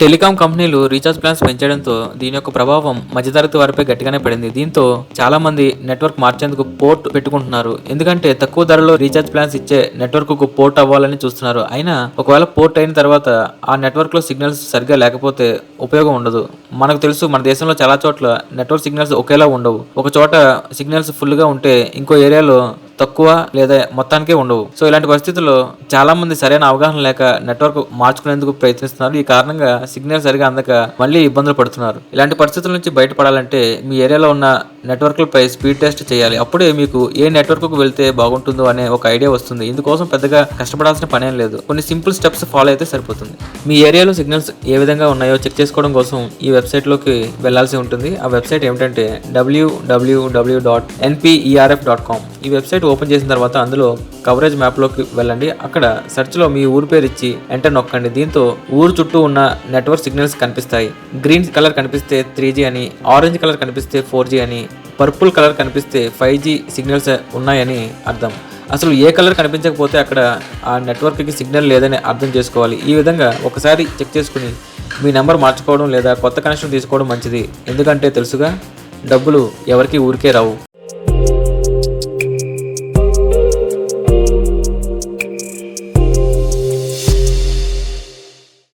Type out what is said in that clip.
Telecom కంపెనీలు recharge plans పెంచడంతో దీని యొక్క ప్రభావం మధ్యతరగతి వారిపై గట్టిగానే పడింది. దీంతో చాలా మంది నెట్వర్క్ మార్చేందుకు పోర్ట్ పెట్టుకుంటున్నారు. ఎందుకంటే తక్కువ ధరలో రీఛార్జ్ ప్లాన్స్ ఇచ్చే నెట్వర్క్కు పోర్ట్ అవ్వాలని చూస్తున్నారు. అయినా ఒకవేళ పోర్ట్ అయిన తర్వాత ఆ నెట్వర్క్లో సిగ్నల్స్ సరిగ్గా లేకపోతే ఉపయోగం ఉండదు. మనకు తెలుసు మన దేశంలో చాలా చోట్ల నెట్వర్క్ సిగ్నల్స్ ఒకేలా ఉండవు. ఒక చోట సిగ్నల్స్ ఫుల్గా ఉంటే ఇంకో ఏరియాలో తక్కువ లేదా మొత్తానికే ఉండవు. సో ఇలాంటి పరిస్థితుల్లో చాలా మంది సరైన అవగాహన లేక నెట్వర్క్ మార్చుకునేందుకు ప్రయత్నిస్తున్నారు. ఈ కారణంగా సిగ్నల్ సరిగా అందక మళ్ళీ ఇబ్బందులు పడుతున్నారు. ఇలాంటి పరిస్థితుల నుంచి బయటపడాలంటే మీ ఏరియాలో ఉన్న నెట్వర్క్లపై స్పీడ్ టెస్ట్ చేయాలి. అప్పుడే మీకు ఏ నెట్వర్క్కు వెళ్తే బాగుంటుందో అనే ఒక ఐడియా వస్తుంది. ఇందుకోసం పెద్దగా కష్టపడాల్సిన పనేం లేదు. కొన్ని సింపుల్ స్టెప్స్ ఫాలో అయితే సరిపోతుంది. మీ ఏరియాలో సిగ్నల్స్ ఏ విధంగా ఉన్నాయో చెక్ చేసుకోవడం కోసం ఈ వెబ్సైట్లోకి వెళ్ళాల్సి ఉంటుంది. ఆ వెబ్సైట్ ఏమిటంటే డబ్ల్యూడబ్ల్యూడబ్ల్యూ డాట్ ఎన్పిఈఆర్ఎఫ్ డాట్ కామ్ ఈ వెబ్సైట్ ఓపెన్ చేసిన తర్వాత అందులో కవరేజ్ మ్యాప్లోకి వెళ్ళండి. అక్కడ సెర్చ్లో మీ ఊరు పేరు ఇచ్చి ఎంటర్ నొక్కండి. దీంతో ఊరు చుట్టూ ఉన్న నెట్వర్క్ సిగ్నల్స్ కనిపిస్తాయి. గ్రీన్ కలర్ కనిపిస్తే త్రీ అని ఆరెంజ్ కలర్ కనిపిస్తే ఫోర్ అని పర్పుల్ కలర్ కనిపిస్తే ఫైవ్ జీ సిగ్నల్స్ ఉన్నాయని అర్థం. అసలు ఏ కలర్ కనిపించకపోతే అక్కడ ఆ నెట్వర్క్కి సిగ్నల్ లేదని అర్థం చేసుకోవాలి. ఈ విధంగా ఒకసారి చెక్ చేసుకుని మీ నెంబర్ మార్చుకోవడం లేదా కొత్త కనెక్షన్ తీసుకోవడం మంచిది. ఎందుకంటే తెలుసుగా డబ్బులు ఎవరికి ఊరికే రావు.